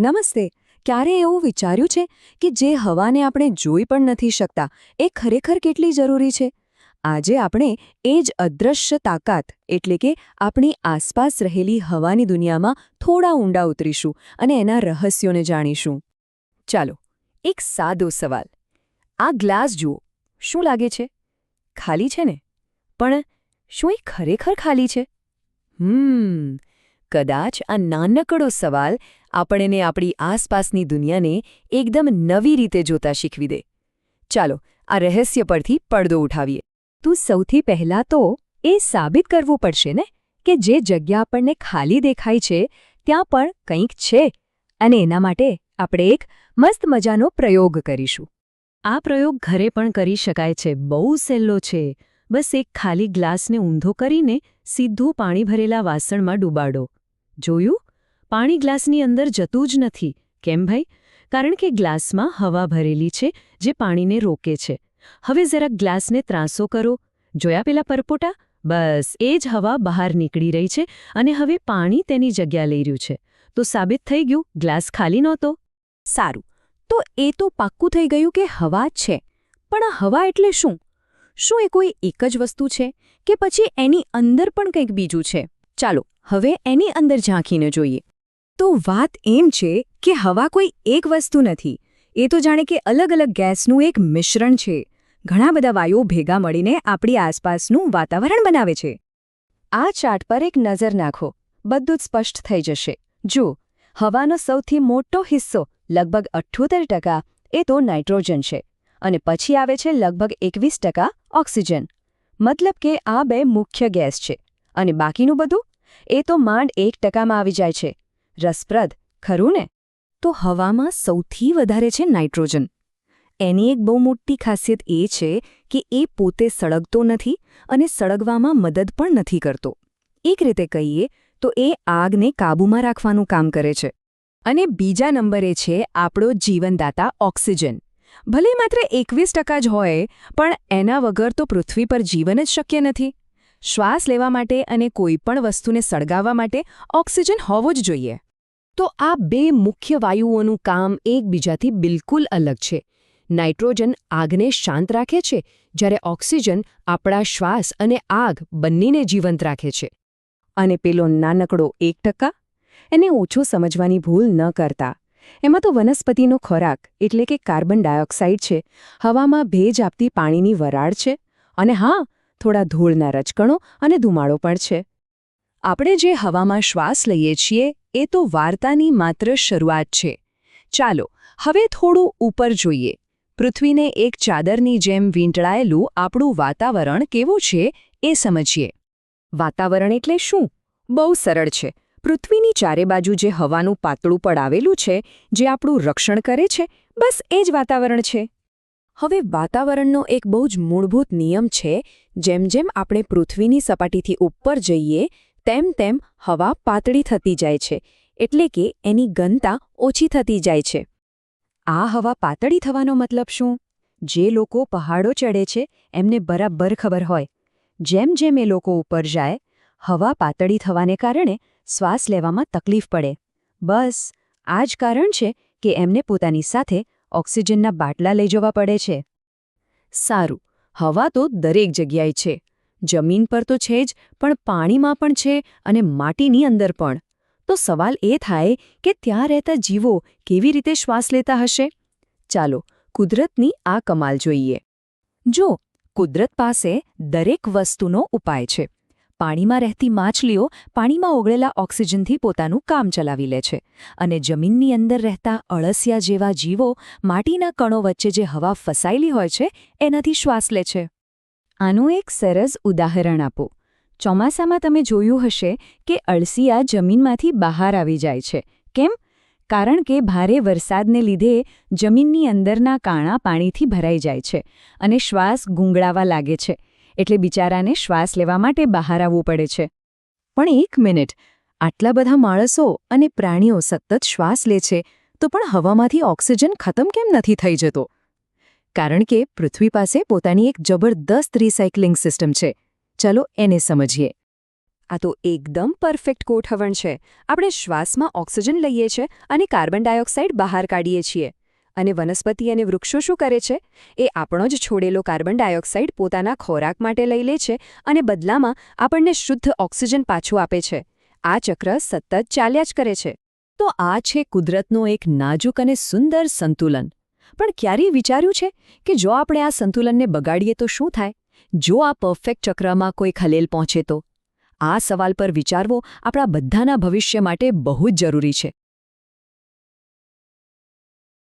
નમસ્તે. ક્યારે એવું વિચાર્યું છે કે જે હવાને આપણે જોઈ પણ નથી શકતા, એ ખરેખર કેટલી જરૂરી છે? આજે આપણે એ જ અદૃશ્ય તાકાત, એટલે કે આપણી આસપાસ રહેલી હવાની દુનિયામાં થોડા ઊંડા ઉતરીશું અને એના રહસ્યોને જાણીશું. ચાલો, એક સાદો સવાલ. આ ગ્લાસ જુઓ, શું લાગે છે? ખાલી છે ને? પણ શું એ ખરેખર ખાલી છે? હમ કદાચ આ નાનકડો સવાલ આપણને આપણી આસપાસની દુનિયાને એકદમ નવી રીતે જોતા શીખવી દે. ચાલો, આ રહસ્ય પરથી પડદો ઉઠાવીએ. તું સૌથી પહેલાં તો એ સાબિત કરવું પડશે ને કે જે જગ્યા આપણને ખાલી દેખાય છે, ત્યાં પણ કંઈક છે અને એના માટે આપણે એક મસ્ત મજાનો પ્રયોગ કરીશું. આ પ્રયોગ ઘરે પણ કરી શકાય છે, બહુ સહેલો છે. બસ એક ખાલી ગ્લાસને ઊંધો કરીને સીધું પાણી ભરેલા વાસણમાં ડૂબાડો. જોયું? પાણી ગ્લાસની અંદર જતું જ નથી. કેમ ભાઈ? કારણ કે ગ્લાસમાં હવા ભરેલી છે, જે પાણીને રોકે છે. હવે જરાક ગ્લાસને ત્રાંસો કરો. જોયા પેલા પરપોટા? બસ, એ જ હવા બહાર નીકળી રહી છે અને હવે પાણી તેની જગ્યા લઈ રહ્યું છે. તો સાબિત થઈ ગયું? ગ્લાસ ખાલી નહોતો? સારું. તો એ તો પાક્કું થઈ ગયું કે હવા છે. પણ આ હવા એટલે શું? શું એ કોઈ એક જ વસ્તુ છે? કે પછી એની અંદર પણ કંઈક બીજું છે? ચાલો, હવે એની અંદર ઝાંખીને જોઈએ. તો વાત એમ છે કે હવા કોઈ એક વસ્તુ નથી. એ તો જાણે કે અલગ અલગ ગેસનું એક મિશ્રણ છે. ઘણા બધા વાયુઓ ભેગા મળીને આપણી આસપાસનું વાતાવરણ બનાવે છે. આ ચાર્ટ પર એક નજર નાખો. બધું જ સ્પષ્ટ થઈ જશે. જો હવાનો સૌથી મોટો હિસ્સો, લગભગ અઠ્ઠોતેર ટકા, એ તો નાઇટ્રોજન છે. અને પછી આવે છે લગભગ એકવીસ ટકા ઓક્સિજન. મતલબ કે આ બે મુખ્ય ગેસ છે. અને બાકીનું બધું એ તો માંડ એક ટકામાં આવી જાય છે. રસપ્રદ, ખરું ને? તો હવામાં સૌથી વધારે છે નાઇટ્રોજન. એની એક બહુ મોટી ખાસિયત એ છે કે એ પોતે સળગતો નથી અને સળગવામાં મદદ પણ નથી કરતો. એક રીતે કહીએ તો એ આગને કાબૂમાં રાખવાનું કામ કરે છે. અને બીજા નંબરે છે આપણો જીવનદાતા ઓક્સિજન. ભલે માત્ર એકવીસ ટકા જ હોય, પણ એના વગર તો પૃથ્વી પર જીવન જ શક્ય નથી. શ્વાસ લેવા માટે અને કોઈપણ વસ્તુને સળગાવવા માટે ઓક્સિજન હોવો જ જોઈએ. તો આ બે મુખ્ય વાયુઓનું કામ એકબીજાથી બિલકુલ અલગ છે. નાઇટ્રોજન આગને શાંત રાખે છે, જ્યારે ઓક્સિજન આપણા શ્વાસ અને આગ બંનેને જીવંત રાખે છે. અને પેલો નાનકડો એક ટકા? એને ઓછો સમજવાની ભૂલ ન કરતા. એમાં તો વનસ્પતિનો ખોરાક એટલે કે કાર્બન ડાયોક્સાઇડ છે. હવામાં ભેજ આપતી પાણીની વરાળ છે. અને હા થોડા ધૂળના રજકણો અને ધુમાડો પણ છે. આપણે જે હવામાં શ્વાસ લઈએ છીએ, એ તો વાર્તાની માત્ર શરૂઆત છે. ચાલો, હવે થોડું ઉપર જોઈએ. પૃથ્વીને એક ચાદરની જેમ વીંટળાયેલું આપણું વાતાવરણ કેવું છે, એ સમજીએ. વાતાવરણ એટલે શું? બહુ સરળ છે. પૃથ્વીની ચારે બાજુ જે હવાનું પાતળું પડાવેલું છે, જે આપણું રક્ષણ કરે છે, બસ એ જ વાતાવરણ છે. હવે વાતાવરણનો એક બહુ જ મૂળભૂત નિયમ છે, જેમ જેમ આપણે પૃથ્વીની સપાટીથી ઉપર જઈએ, તેમ તેમ હવા પાતળી થતી જાય છે, એટલે કે એની ઘનતા ઓછી થતી જાય છે. આ હવા પાતળી થવાનો મતલબ શું? જે લોકો પહાડો ચડે છે, એમને બરાબર ખબર હોય. જેમ જેમ એ લોકો ઉપર જાય, હવા પાતળી થવાને કારણે શ્વાસ લેવામાં તકલીફ પડે. બસ, આ જ કારણ છે કે એમને પોતાની સાથે ઓક્સિજનના બાટલા લઈ જવા પડે છે. સારું, હવા તો દરેક જગ્યાએ છે. જમીન પર તો છે જ, પણ પાણીમાં પણ છે અને માટીની અંદર પણ. તો સવાલ એ થાય કે ત્યાં રહેતા જીવો કેવી રીતે શ્વાસ લેતા હશે? ચાલો, કુદરતની આ કમાલ જોઈએ. જો, કુદરત પાસે દરેક વસ્તુનો ઉપાય છે. પાણીમાં રહેતી માછલીઓ પાણીમાં ઓગળેલા ઓક્સિજનથી પોતાનું કામ ચલાવી લે છે અને જમીનની અંદર રહેતા અળસિયા જેવા જીવો માટીના કણો વચ્ચે જે હવા ફસાયેલી હોય છે, એનાથી શ્વાસ લે છે. આનું એક સરસ ઉદાહરણ આપો. ચોમાસામાં તમે જોયું હશે કે અળસિયા જમીનમાંથી બહાર આવી જાય છે. કેમ? કારણ કે ભારે વરસાદને લીધે જમીનની અંદરના કાણા પાણીથી ભરાઈ જાય છે અને શ્વાસ ગુંગળાવા લાગે છે. એટલે બિચારાને શ્વાસ લેવા માટે બહાર આવવું પડે છે. પણ એક મિનિટ. આટલા બધા માણસો અને પ્રાણીઓ સતત શ્વાસ લે છે, તો પણ હવામાંથી ઓક્સિજન ખતમ કેમ નથી થઈ જતો? કારણ કે પૃથ્વી પાસે પોતાની એક જબરદસ્ત રિસાયકલિંગ સિસ્ટમ છે. ચલો એને સમજીએ. આ તો એકદમ પરફેક્ટ ગોઠવણ છે. આપણે શ્વાસમાં ઓક્સિજન લઈએ છીએ અને કાર્બન ડાયોક્સાઇડ બહાર કાઢીએ છીએ. અને વનસ્પતિ અને વૃક્ષો શું કરે છે? એ આપણો જ છોડેલો કાર્બન ડાયોક્સાઇડ પોતાના ખોરાક માટે લઈ લે છે અને બદલામાં આપણને શુદ્ધ ઓક્સિજન પાછું આપે છે. આ ચક્ર સતત ચાલ્યા જ કરે છે. તો આ છે કુદરતનો એક નાજુક અને સુંદર સંતુલન. પણ ક્યારેય વિચાર્યું છે કે જો આપણે આ સંતુલનને બગાડીએ તો શું થાય? જો આ પરફેક્ટ ચક્રમાં કોઈ ખલેલ પહોંચે તો? આ સવાલ પર વિચારવો આપણા બધાના ભવિષ્ય માટે બહુ જ જરૂરી છે.